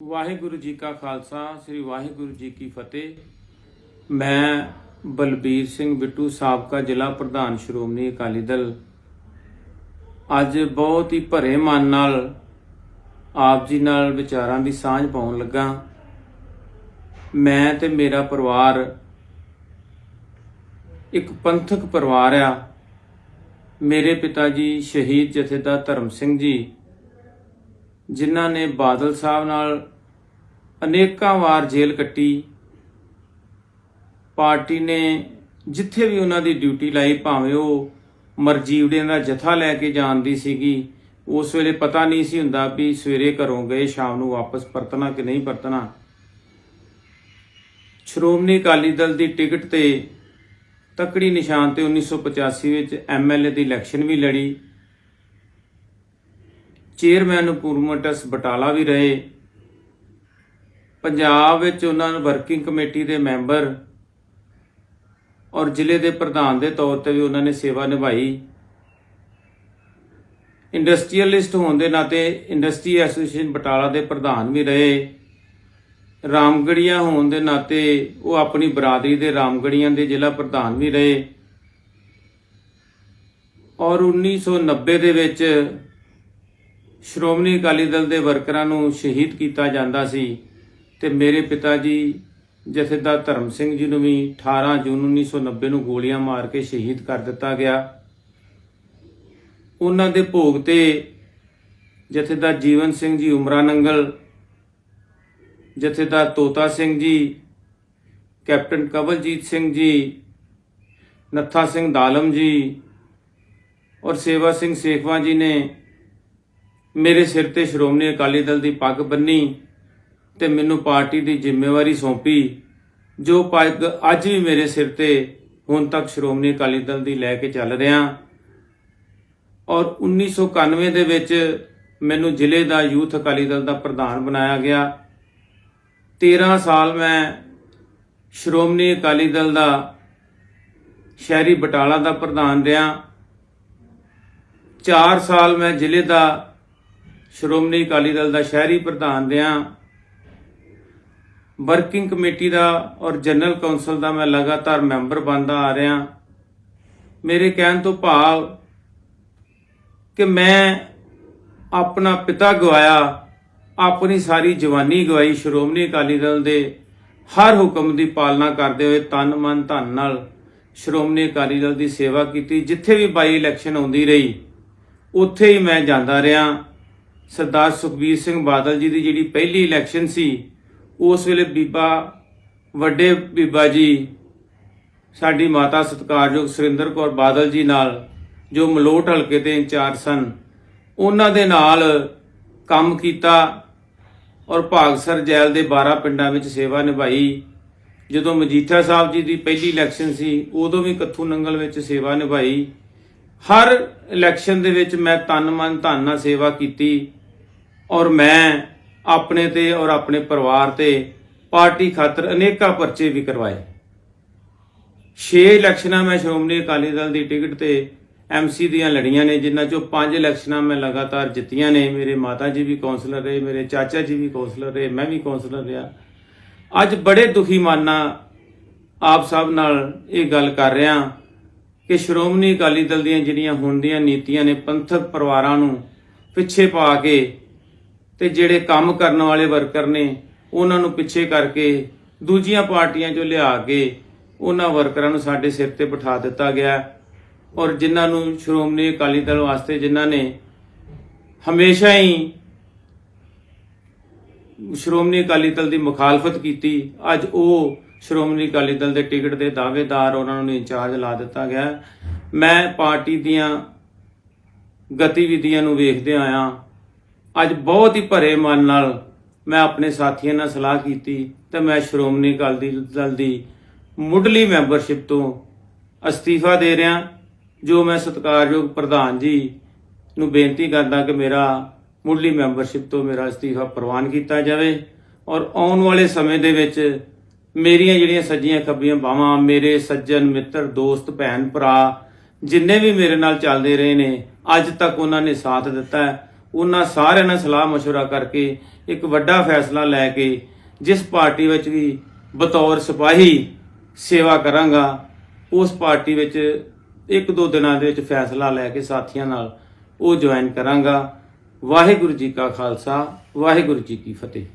ਵਾਹਿਗੁਰੂ ਜੀ ਕਾ ਖਾਲਸਾ, ਸ੍ਰੀ ਵਾਹਿਗੁਰੂ ਜੀ ਕੀ ਫਤਿਹ। ਮੈਂ ਬਲਬੀਰ ਸਿੰਘ ਬਿੱਟੂ, ਸਾਬਕਾ ਜ਼ਿਲ੍ਹਾ ਪ੍ਰਧਾਨ ਸ਼੍ਰੋਮਣੀ ਅਕਾਲੀ ਦਲ। ਅੱਜ ਬਹੁਤ ਹੀ ਭਰੇ ਮਨ ਨਾਲ ਆਪ ਜੀ ਨਾਲ ਵਿਚਾਰਾਂ ਦੀ ਸਾਂਝ ਪਾਉਣ ਲੱਗਾ। ਮੈਂ ਤੇ ਮੇਰਾ ਪਰਿਵਾਰ ਇੱਕ ਪੰਥਕ ਪਰਿਵਾਰ ਆ। ਮੇਰੇ ਪਿਤਾ ਜੀ ਸ਼ਹੀਦ ਜਥੇਦਾਰ ਧਰਮ ਸਿੰਘ ਜੀ ਜਿਨ੍ਹਾਂ ਨੇ ਬਾਦਲ ਸਾਹਿਬ ਨਾਲ ਅਨੇਕਾਂ ਵਾਰ ਜੇਲ੍ਹ ਕੱਟੀ। ਪਾਰਟੀ ਨੇ ਜਿੱਥੇ ਵੀ ਉਹਨਾਂ ਦੀ ਡਿਊਟੀ ਲਾਈ, ਭਾਵੇਂ ਉਹ ਮਰਜੀਵੜਿਆਂ ਦਾ ਜਥਾ ਲੈ ਕੇ ਜਾਂਦੀ ਸੀਗੀ, ਉਸ ਵੇਲੇ ਪਤਾ ਨਹੀਂ ਸੀ ਹੁੰਦਾ ਵੀ ਸਵੇਰੇ ਘਰੋਂ ਗਏ, ਸ਼ਾਮ ਨੂੰ ਵਾਪਸ ਪਰਤਣਾ ਕਿ ਨਹੀਂ ਪਰਤਣਾ। ਸ਼੍ਰੋਮਣੀ ਅਕਾਲੀ ਦਲ ਦੀ ਟਿਕਟ ਤੇ ਤਕੜੀ ਨਿਸ਼ਾਨ ਤੇ 1985 ਵਿੱਚ ਐਮਐਲਏ ਦੀ ਇਲੈਕਸ਼ਨ ਵੀ ਲੜੀ। ਚੇਅਰਮੈਨ ਪੂਰਮਟਸ ਬਟਾਲਾ ਵੀ ਰਹੇ। ਪੰਜਾਬ ਵਿੱਚ ਉਹਨਾਂ ਨੂੰ ਵਰਕਿੰਗ ਕਮੇਟੀ ਦੇ ਮੈਂਬਰ ਔਰ ਜ਼ਿਲ੍ਹੇ ਦੇ ਪ੍ਰਧਾਨ ਦੇ ਤੌਰ ਤੇ ਵੀ ਉਹਨਾਂ ਨੇ ਸੇਵਾ ਨਿਭਾਈ। ਇੰਡਸਟਰੀਅਲਿਸਟ ਹੋਣ ਦੇ ਨਾਤੇ ਇੰਡਸਟਰੀ ਐਸੋਸੀਏਸ਼ਨ ਬਟਾਲਾ ਦੇ ਪ੍ਰਧਾਨ ਵੀ ਰਹੇ। ਰਾਮਗੜੀਆ ਹੋਣ ਦੇ ਨਾਤੇ ਉਹ ਆਪਣੀ ਬਰਾਦਰੀ ਦੇ ਰਾਮਗੜੀਆਂ ਦੇ ਜ਼ਿਲ੍ਹਾ ਪ੍ਰਧਾਨ ਵੀ ਰਹੇ। ਔਰ 1990 ਦੇ ਵਿੱਚ ਸ਼੍ਰੋਮਣੀ ਅਕਾਲੀ ਦਲ ਦੇ ਵਰਕਰਾਂ ਨੂੰ ਸ਼ਹੀਦ ਕੀਤਾ ਜਾਂਦਾ ਸੀ ਤੇ ਮੇਰੇ ਪਿਤਾ ਜੀ, ਜਥੇਦਾਰ ਧਰਮ ਸਿੰਘ ਜੀ ਨੂੰ ਵੀ 18 ਜੂਨ 1990 ਨੂੰ ਗੋਲੀਆਂ ਮਾਰ ਕੇ ਸ਼ਹੀਦ ਕਰ ਦਿੱਤਾ ਗਿਆ। ਉਹਨਾਂ ਦੇ ਭੋਗ ਤੇ ਜਥੇਦਾਰ ਜੀਵਨ ਸਿੰਘ ਜੀ, ਉਮਰਾ ਨੰਗਲ, ਜਥੇਦਾਰ ਤੋਤਾ ਸਿੰਘ ਜੀ, ਕੈਪਟਨ ਕਵਲਜੀਤ ਸਿੰਘ ਜੀ, ਨੱਥਾ ਸਿੰਘ ਦਾਲਮ ਜੀ ਔਰ ਸੇਵਾ ਸਿੰਘ ਸੇਖਵਾ ਜੀ ਨੇ ਮੇਰੇ ਸਿਰ ਤੇ ਸ਼੍ਰੋਮਣੀ ਅਕਾਲੀ ਦਲ ਦੀ ਪੱਗ ਬੰਨੀ ਤੇ ਮੈਨੂੰ ਪਾਰਟੀ ਦੀ ਜ਼ਿੰਮੇਵਾਰੀ ਸੌਂਪੀ, ਜੋ ਪੱਗ ਅੱਜ ਵੀ ਮੇਰੇ ਸਿਰ ਤੇ ਹੁਣ ਤੱਕ ਸ਼੍ਰੋਮਣੀ ਅਕਾਲੀ ਦਲ ਦੀ ਲੈ ਕੇ ਚੱਲ ਰਿਹਾ। ਔਰ 1991 ਦੇ ਵਿੱਚ ਮੈਨੂੰ ਜ਼ਿਲ੍ਹੇ ਦਾ ਯੂਥ ਅਕਾਲੀ ਦਲ ਦਾ ਪ੍ਰਧਾਨ ਬਣਾਇਆ ਗਿਆ। 13 ਸਾਲ ਮੈਂ ਸ਼੍ਰੋਮਣੀ ਅਕਾਲੀ ਦਲ ਦਾ ਸ਼ਹਿਰੀ ਬਟਾਲਾ ਦਾ ਪ੍ਰਧਾਨ ਰਿਹਾ। 4 ਸਾਲ ਮੈਂ ਜ਼ਿਲ੍ਹੇ ਦਾ ਸ਼੍ਰੋਮਣੀ ਅਕਾਲੀ ਦਲ ਦਾ ਸ਼ਹਿਰੀ ਪ੍ਰਧਾਨ ਰਿਹਾ ਵਰਕਿੰਗ ਕਮੇਟੀ ਦਾ ਔਰ ਜਨਰਲ ਕੌਂਸਲ ਦਾ ਮੈਂ ਲਗਾਤਾਰ ਮੈਂਬਰ ਬਣਦਾ ਆ ਰਿਹਾ। ਮੇਰੇ ਕਹਿਣ ਤੋਂ ਭਾਵ ਕਿ ਮੈਂ ਆਪਣਾ ਪਿਤਾ ਗਵਾਇਆ, ਆਪਣੀ ਸਾਰੀ ਜਵਾਨੀ ਗਵਾਈ ਸ਼੍ਰੋਮਣੀ ਅਕਾਲੀ ਦਲ ਦੇ ਹਰ ਹੁਕਮ ਦੀ ਪਾਲਣਾ ਕਰਦੇ ਹੋਏ ਤਨ ਮਨ ਧਨ ਨਾਲ ਸ਼੍ਰੋਮਣੀ ਅਕਾਲੀ ਦਲ ਦੀ ਸੇਵਾ ਕੀਤੀ, ਜਿੱਥੇ ਵੀ ਬਾਈ ਇਲੈਕਸ਼ਨ ਆਉਂਦੀ ਰਹੀ, ਉੱਥੇ ਹੀ ਮੈਂ ਜਾਂਦਾ ਰਿਹਾ। ਸਰਦਾਰ ਸੁਖਬੀਰ ਸਿੰਘ ਬਾਦਲ ਜੀ ਦੀ ਜਿਹੜੀ ਪਹਿਲੀ ਇਲੈਕਸ਼ਨ ਸੀ, ਉਸ ਵੇਲੇ ਬੀਬਾ, ਵੱਡੇ ਬੀਬਾ ਜੀ, ਸਾਡੀ ਮਾਤਾ ਸਤਿਕਾਰਯੋਗ ਸੁਰਿੰਦਰ ਕੌਰ ਬਾਦਲ ਜੀ ਨਾਲ ਜੋ ਮਲੋਟ ਹਲਕੇ ਦੇ ਇੰਚਾਰਜ ਸਨ, ਉਹਨਾਂ ਦੇ ਨਾਲ ਕੰਮ ਕੀਤਾ ਔਰ ਭਾਗਸਰ ਜੈਲ ਦੇ 12 ਪਿੰਡਾਂ ਵਿੱਚ ਸੇਵਾ ਨਿਭਾਈ। ਜਦੋਂ ਮਜੀਠਾ ਸਾਹਿਬ ਜੀ ਦੀ ਪਹਿਲੀ ਇਲੈਕਸ਼ਨ ਸੀ, ਉਦੋਂ ਵੀ ਕੱਥੂ ਨੰਗਲ ਵਿੱਚ ਸੇਵਾ ਨਿਭਾਈ। ਹਰ ਇਲੈਕਸ਼ਨ ਦੇ ਵਿੱਚ ਮੈਂ ਤਨ ਮਨ ਧਨ ਨਾਲ ਸੇਵਾ ਕੀਤੀ। ਔਰ ਮੈਂ ਆਪਣੇ ਤੇ ਔਰ ਆਪਣੇ ਪਰਿਵਾਰ ਤੇ ਪਾਰਟੀ ਖਾਤਰ ਅਨੇਕਾਂ ਪਰਚੇ ਵੀ ਕਰਵਾਏ। 6 ਇਲੈਕਸ਼ਨਾਂ ਮੈਂ ਸ਼੍ਰੋਮਣੀ ਅਕਾਲੀ ਦਲ ਦੀ ਟਿਕਟ ਤੇ ਐਮਸੀ ਦੀਆਂ ਲੜੀਆਂ ਨੇ, ਜਿਨ੍ਹਾਂ ਚੋਂ 5 ਇਲੈਕਸ਼ਨਾਂ ਮੈਂ ਲਗਾਤਾਰ ਜਿੱਤੀਆਂ ਨੇ। ਮੇਰੇ ਮਾਤਾ ਜੀ ਵੀ ਕਾਉਂਸਲਰ ਰਹੇ, ਮੇਰੇ ਚਾਚਾ ਜੀ ਵੀ ਕਾਉਂਸਲਰ ਰਹੇ, ਮੈਂ ਵੀ ਕਾਉਂਸਲਰ ਰਿਹਾ। ਅੱਜ ਬੜੇ ਦੁਖੀ ਮਾਨਾ ਆਪ ਸਭ ਨਾਲ ਇਹ ਗੱਲ ਕਰ ਰਿਹਾ ਕਿ ਸ਼੍ਰੋਮਣੀ ਅਕਾਲੀ ਦਲ ਦੀਆਂ ਜਿਹੜੀਆਂ ਹੁਣ ਦੀਆਂ ਨੀਤੀਆਂ ਨੇ, ਪੰਥਕ ਪਰਿਵਾਰਾਂ ਨੂੰ ਪਿੱਛੇ ਪਾ ਕੇ ਤੇ ਜਿਹੜੇ ਕੰਮ ਕਰਨ ਵਾਲੇ ਵਰਕਰ ਨੇ, ਉਹਨਾਂ ਨੂੰ ਪਿੱਛੇ ਕਰਕੇ ਦੂਜੀਆਂ ਪਾਰਟੀਆਂ 'ਚੋਂ ਲਿਆ ਕੇ ਉਹਨਾਂ ਵਰਕਰਾਂ ਨੂੰ ਸਾਡੇ ਸਿਰ ਤੇ ਬਿਠਾ ਦਿੱਤਾ ਗਿਆ। ਔਰ ਜਿਨ੍ਹਾਂ ਨੂੰ ਸ਼੍ਰੋਮਣੀ ਅਕਾਲੀ ਦਲ ਵਾਸਤੇ ਜਿਨ੍ਹਾਂ ਨੇ ਹਮੇਸ਼ਾ ਹੀ ਸ਼੍ਰੋਮਣੀ ਅਕਾਲੀ ਦਲ ਦੀ ਮੁਖਾਲਫਤ ਕੀਤੀ, ਅੱਜ ਉਹ ਸ਼੍ਰੋਮਣੀ ਅਕਾਲੀ ਦਲ ਦੇ ਟਿਕਟ ਦੇ ਦਾਅਵੇਦਾਰ ਉਹਨਾਂ ਨੂੰ ਇੰਚਾਰਜ ਲਾ ਦਿੱਤਾ ਗਿਆ। ਮੈਂ ਪਾਰਟੀ ਦੀਆਂ ਗਤੀਵਿਧੀਆਂ ਨੂੰ ਵੇਖਦੇ ਆਇਆ ਅੱਜ ਬਹੁਤ ਹੀ ਭਰੇ ਮਨ ਨਾਲ ਮੈਂ ਆਪਣੇ ਸਾਥੀਆਂ ਨਾਲ ਸਲਾਹ ਕੀਤੀ ਤੇ ਮੈਂ ਸ਼੍ਰੋਮਣੀ ਅਕਾਲੀ ਦਲ ਦੀ ਮੁੱਢਲੀ ਮੈਂਬਰਸ਼ਿਪ ਤੋਂ ਅਸਤੀਫਾ ਦੇ ਰਿਹਾ, ਜੋ ਮੈਂ ਸਤਿਕਾਰਯੋਗ ਪ੍ਰਧਾਨ ਜੀ ਨੂੰ ਬੇਨਤੀ ਕਰਦਾ ਕਿ ਮੇਰਾ ਮੁੱਢਲੀ ਮੈਂਬਰਸ਼ਿਪ ਤੋਂ ਮੇਰਾ ਅਸਤੀਫਾ ਪ੍ਰਵਾਨ ਕੀਤਾ ਜਾਵੇ ਔਰ ਆਉਣ ਵਾਲੇ ਸਮੇਂ ਦੇ ਵਿੱਚ ਮੇਰੀਆਂ ਜਿਹੜੀਆਂ ਸੱਜੀਆਂ ਖੱਬੀਆਂ ਬਾਹਾਂ, ਮੇਰੇ ਸੱਜਣ, ਮਿੱਤਰ, ਦੋਸਤ, ਭੈਣ, ਭਰਾ, ਜਿੰਨੇ ਵੀ ਮੇਰੇ ਨਾਲ ਚੱਲਦੇ ਰਹੇ ਨੇ, ਅੱਜ ਤੱਕ ਉਹਨਾਂ ਨੇ ਸਾਥ ਦਿੱਤਾ ਹੈ। ਉਹਨਾਂ ਸਾਰਿਆਂ ਨਾਲ ਸਲਾਹ مشورہ ਕਰਕੇ ਇੱਕ ਵੱਡਾ ਫੈਸਲਾ ਲੈ ਕੇ ਜਿਸ ਪਾਰਟੀ ਵਿੱਚ ਵੀ ਬਤੌਰ ਸਿਪਾਹੀ ਸੇਵਾ ਕਰਾਂਗਾ ਉਸ ਪਾਰਟੀ ਵਿੱਚ ਇੱਕ ਦੋ ਦਿਨਾਂ ਦੇ ਵਿੱਚ ਫੈਸਲਾ ਲੈ ਕੇ ਸਾਥੀਆਂ ਨਾਲ ਉਹ ਜੁਆਇਨ ਕਰਾਂਗਾ ਵਾਹਿਗੁਰੂ ਜੀ ਕਾ ਖਾਲਸਾ ਵਾਹਿਗੁਰੂ ਜੀ ਕੀ ਫਤਿਹ